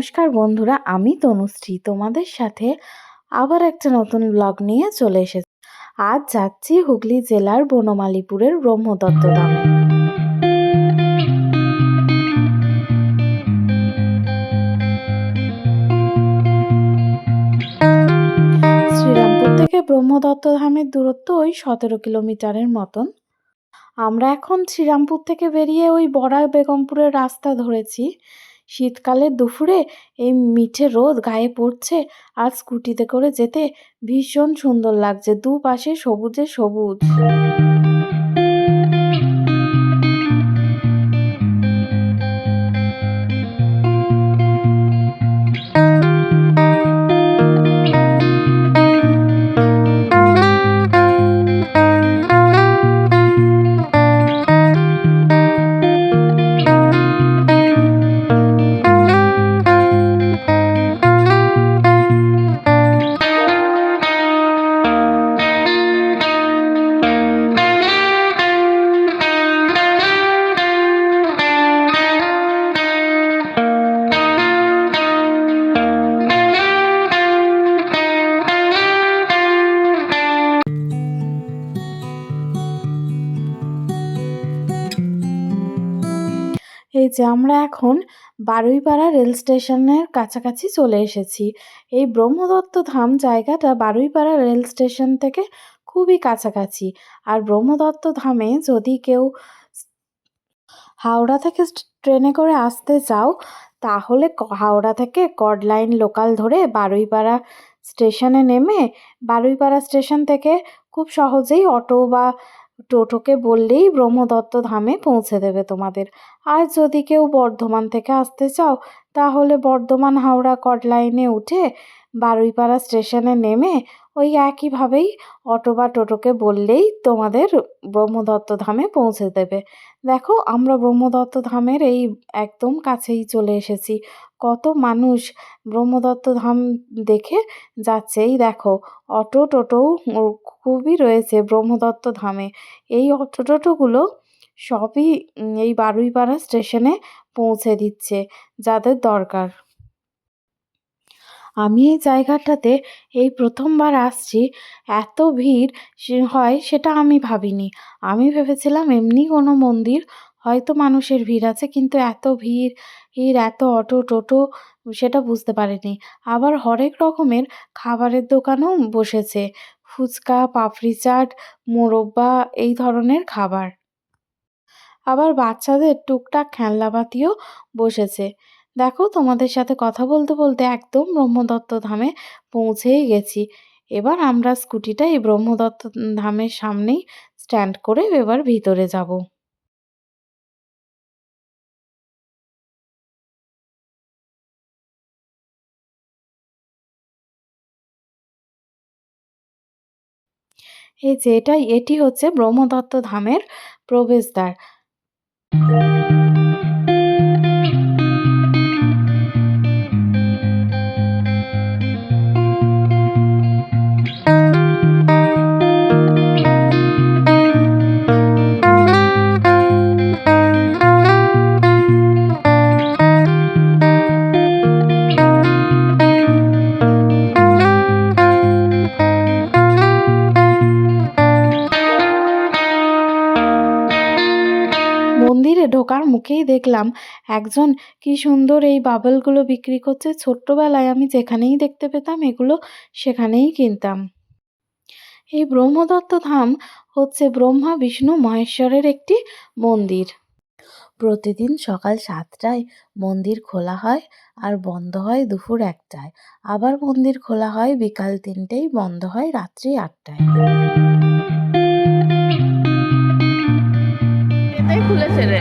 নমস্কার বন্ধুরা, আমি তনুশ্রী। তোমাদের সাথে আবার একটা নতুন ব্লগ নিয়ে চলে এসেছি। আজ যাচ্ছি হুগলি জেলার বনমালীপুরের ব্রহ্মদত্ত ধামে। শ্রীরামপুর থেকে ব্রহ্মদত্ত ধামের দূরত্ব ওই সতেরো কিলোমিটারের মতন। আমরা এখন শ্রীরামপুর থেকে বেরিয়ে ওই বড়া বেগমপুরের রাস্তা ধরেছি। শীতকালের দুপুরে এই মিঠে রোদ গায়ে পড়ছে। আর স্কুটিতে করে যেতে ভীষণ সুন্দর লাগছে। দুপাশে সবুজে সবুজ। যে আমরা এখন বারুইপাড়া রেল স্টেশনের কাছাকাছি চলে এসেছি। এই ব্রহ্মদত্ত ধাম জায়গাটা বারুইপাড়া রেল স্টেশন থেকে খুবই কাছাকাছি। আর ব্রহ্মদত্ত ধামে যদি কেউ হাওড়া থেকে ট্রেনে করে আসতে চাও, তাহলে হাওড়া থেকে কড লাইন লোকাল ধরে বারুইপাড়া স্টেশনে নেমে বারুইপাড়া স্টেশন থেকে খুব সহজেই অটো বা টোটোকে বললেই ব্রহ্মদত্ত ধামে পৌঁছে দেবে তোমাদের। আর যদি কেউ বর্ধমান থেকে আসতে চাও, তাহলে বর্ধমান হাওড়া কট লাইনে উঠে বারুইপাড়া স্টেশনে নেমে ওই একইভাবেই অটো বা টোটোকে বললেই তোমাদের ব্রহ্মদত্ত ধামে পৌঁছে দেবে। দেখো, আমরা ব্রহ্মদত্ত ধামের এই একদম কাছেই চলে এসেছি। কত মানুষ ব্রহ্মদত্ত ধাম দেখে যাচ্ছে এই দেখো। অটো টোটোও খুবই রয়েছে ব্রহ্মদত্ত ধামে। এই অটো টোটোগুলো সবই এই বারুইপাড়া স্টেশনে পৌঁছে দিচ্ছে যাদের দরকার। আমি এই জায়গাটাতে এই প্রথমবার আসছি, এত ভিড় হয় সেটা আমি ভাবিনি। আমি ভেবেছিলাম এমনি কোনো মন্দির, হয়তো মানুষের ভিড় আছে, কিন্তু এত ভিড় ভিড় এত অটো টোটো সেটা বুঝতে পারিনি। আবার হরেক রকমের খাবারের দোকানও বসেছে। ফুচকা, পাপড়ি চাট, মোরব্বা, এই ধরনের খাবার। আবার বাচ্চাদের টুকটাক খেলনাপাতিও বসেছে। দেখো, তোমাদের সাথে কথা বলতে বলতে একদম ব্রহ্মদত্ত ধামে পৌঁছেই গেছি। এবার আমরা স্কুটিটা এই ব্রহ্মদত্ত ধামের সামনেই স্ট্যান্ড করে এবার ভিতরে যাব। এই যে এটাই এটি হচ্ছে ব্রহ্মদত্ত ধামের প্রবেশদ্বার। মুখেই দেখলাম। একজন, কি সুন্দর এই বাবলগুলো বিক্রি করছে। ছোট্টবেলায় আমি যেখানেই দেখতে পেতাম, এগুলো সেখানেই কিনতাম। এই ব্রহ্মদত্ত ধাম হচ্ছে ব্রহ্মা, বিষ্ণু, মহেশ্বরের একটি মন্দির। প্রতিদিন সকাল সাতটায় মন্দির খোলা হয় আর বন্ধ হয় দুপুর একটায়। আবার মন্দির খোলা হয় বিকাল তিনটেই বন্ধ হয় রাত্রি আটটায়। রে।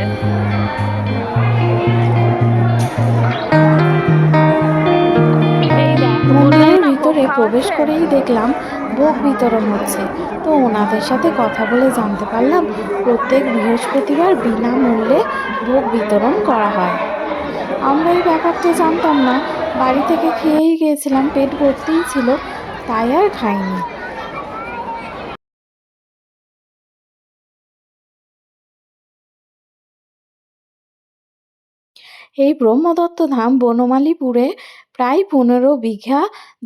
মন্দিরের ভিতরে প্রবেশ করেই দেখলাম ভোগ বিতরণ হচ্ছে। তো ওনাদের সাথে কথা বলে জানতে পারলাম প্রত্যেক বৃহস্পতিবার বিনামূল্যে ভোগ বিতরণ করা হয়। আমরা এই ব্যাপারটা জানতাম না। বাড়ি থেকে খেয়েই গিয়েছিলাম পেট ভর্তিই ছিল তাই আর খাইনি। এই ব্রহ্মদত্ত ধাম বনমালীপুরে প্রায় পনেরো বিঘা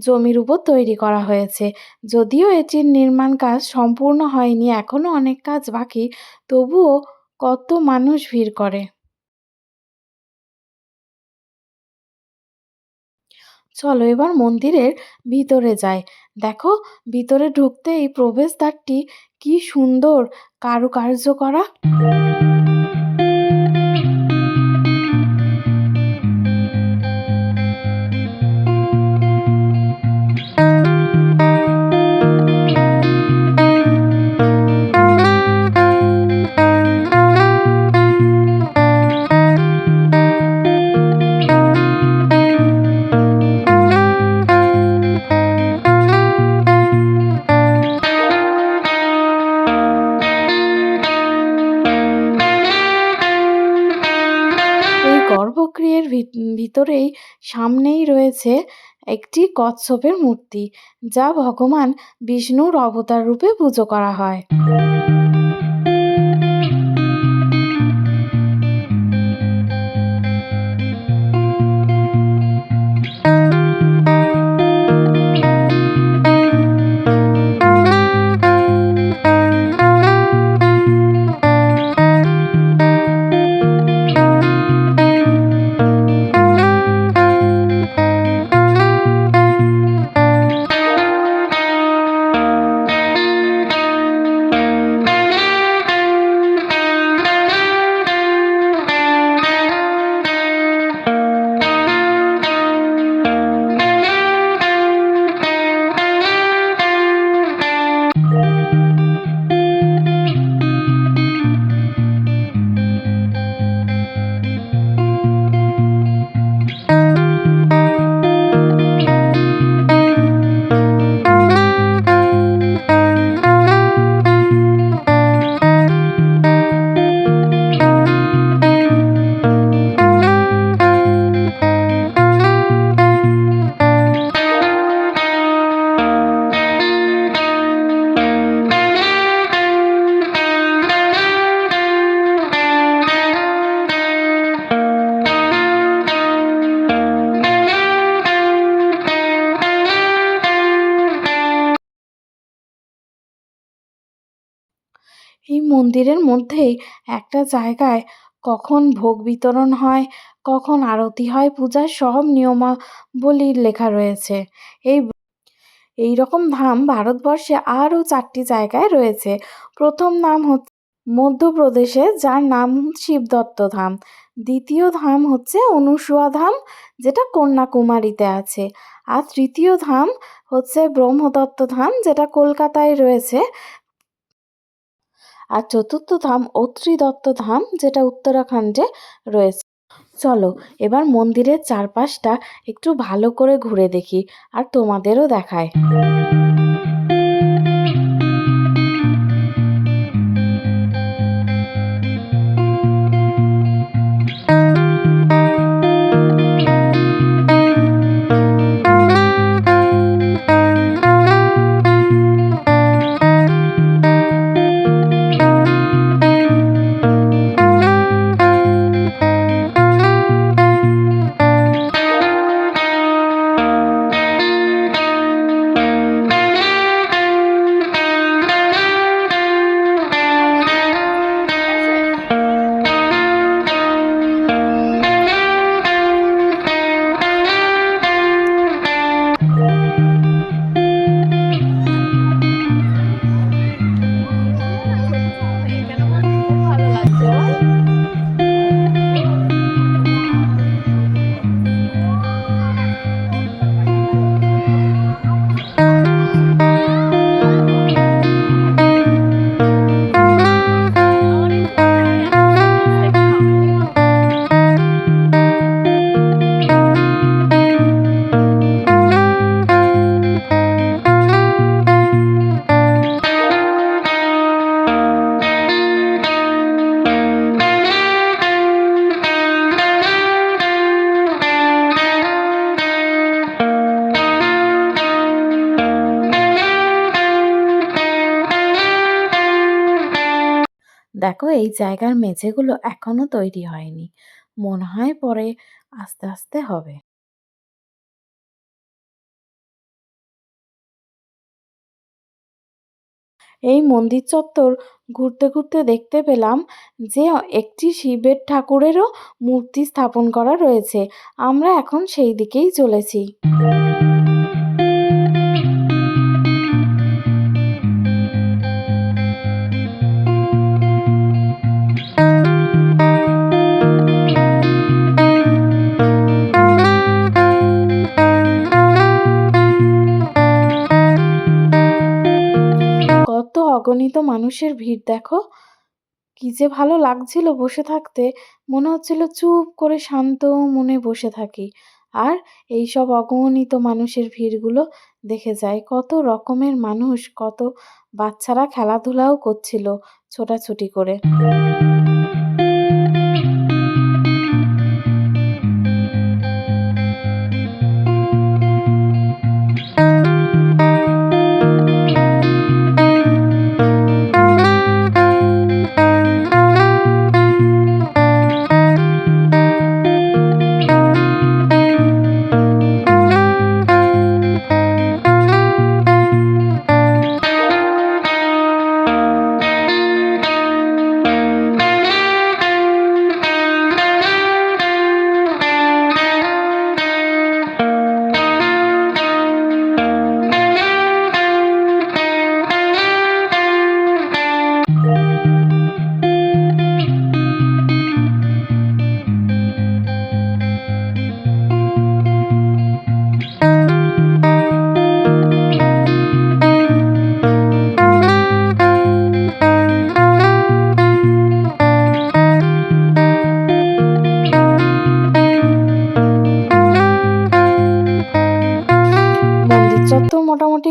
জমির উপর তৈরি করা হয়েছে। যদিও এটির নির্মাণ কাজ সম্পূর্ণ হয়নি এখনও অনেক কাজ বাকি, তবুও কত মানুষ ভিড় করে। চলো এবার মন্দিরের ভিতরে যাই। দেখো, ভিতরে ঢুকতে এই প্রবেশদ্বারটি কি সুন্দর, কারুকার্য করা। ভিত- ভিতরেই সামনেই রয়েছে একটি কচ্ছপের মূর্তি, যা ভগবান বিষ্ণুর অবতার রূপে পুজো করা হয়। মন্দিরের মধ্যেই একটা জায়গায় কখন ভোগ বিতরণ হয়, কখন আরতি হয়, পূজার সব নিয়মাবলী লেখা রয়েছে। এই এই রকম ধাম ভারতবর্ষে আরও চারটি জায়গায় রয়েছে। প্রথম নাম হচ্ছে মধ্যপ্রদেশে, যার নাম শিবদত্ত ধাম। দ্বিতীয় ধাম হচ্ছে অনুসুয়া ধাম, যেটা কন্যাকুমারীতে আছে। আর তৃতীয় ধাম হচ্ছে ব্রহ্মদত্ত ধাম, যেটা কলকাতায় রয়েছে। আর চতুর্থ ধাম অত্রিদত্ত ধাম, যেটা উত্তরাখণ্ডে রয়েছে। চলো, এবার মন্দিরের চারপাশটা একটু ভালো করে ঘুরে দেখি আর তোমাদেরও দেখায়। দেখো এই জায়গার মেঝেগুলো এখনও তৈরি হয়নি। মনে হয় পরে আস্তে আস্তে হবে। এই মন্দির চত্বর ঘুরতে ঘুরতে দেখতে পেলাম যে একটি শিবের ঠাকুরেরও মূর্তি স্থাপন করা রয়েছে। আমরা এখন সেই দিকেই চলেছি। ভিড় দেখো? কি যে ভালো লাগছিল বসে থাকতে। মনে হচ্ছিল চুপ করে শান্ত মনে বসে থাকি। আর এই সব অগণিত মানুষের ভিড়গুলো দেখে যায় কত রকমের মানুষ, কত বাচ্চারা খেলাধুলাও করছিল ছোটাছুটি করে।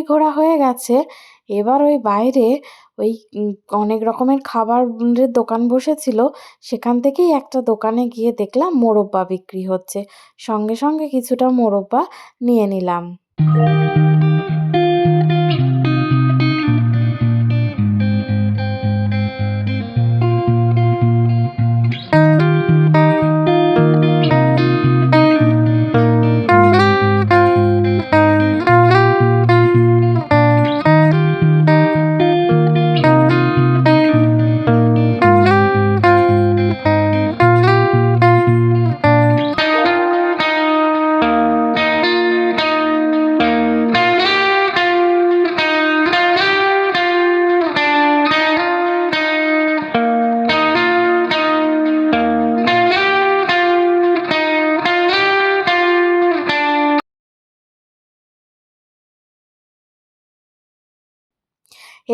ঘোরা হয়ে গেছে। এবার ওই বাইরে ওই অনেক রকমের খাবারের দোকান বসেছিল। সেখান থেকেই একটা দোকানে গিয়ে দেখলাম মোরব্বা বিক্রি হচ্ছে। সঙ্গে সঙ্গে কিছুটা মোরব্বা নিয়ে নিলাম।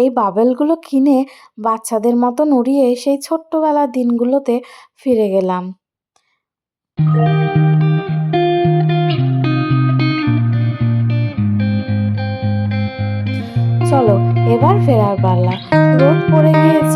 এই বাবেলগুলো কিনে বাচ্চাদের মতো উড়িয়ে সেই ছোট্টবেলার দিনগুলোতে ফিরে গেলাম। চলো, এবার ফেরার পাল্লা। রোদ পড়ে গিয়েছে।